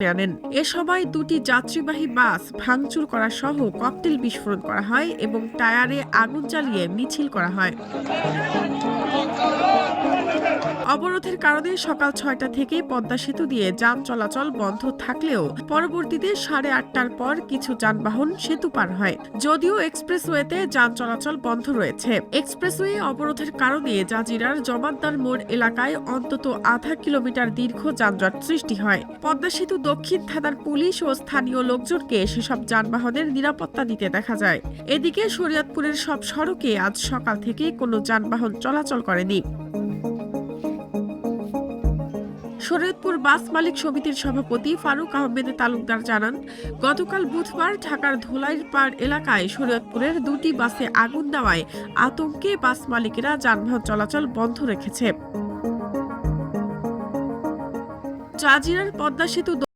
আনেন এ সময় দুটি যাত্রীবাহী বাস ভাঙচুর করা সহ ককটেল বিস্ফোরণ করা হয় এবং টায়ারে আগুন জ্বালিয়ে মিছিল করা হয়। অবরোধের কারণে সকাল ছয়টা থেকে পদ্মা সেতু দিয়ে যান চলাচল বন্ধ থাকলেও পরবর্তীতে সাড়ে আটটার পর কিছু যানবাহন সেতু পার হয়। যদিও এক্সপ্রেসওয়েতে যান চলাচল বন্ধ রয়েছে। এক্সপ্রেসওয়ে অবরোধের কারণে জাজিরার জমাদ্দার মোড় এলাকায় অন্তত আধা কিলোমিটার দীর্ঘ যানজট সৃষ্টি হয়। পদ্মা সেতু দক্ষিণ থানার পুলিশ ও স্থানীয় লোকজনকে সেসব যানবাহনের নিরাপত্তা দিতে দেখা যায়। এদিকে শরীয়তপুরের সব সড়কে আজ সকাল থেকে কোনো যানবাহন চলাচল করেনি। শরীয়তপুর বাস মালিক সমিতির সভাপতি ফারুক আহমেদ তালুকদার জানান, গতকাল বুধবার ঢাকার ধোলাইর পাড় এলাকায় শরীয়তপুরের দুটি বাসে আগুন দেওয়ায় আতঙ্কে বাস মালিকেরা যানবাহন চলাচল বন্ধ রেখেছে। জাজিরার পদ্মা সেতু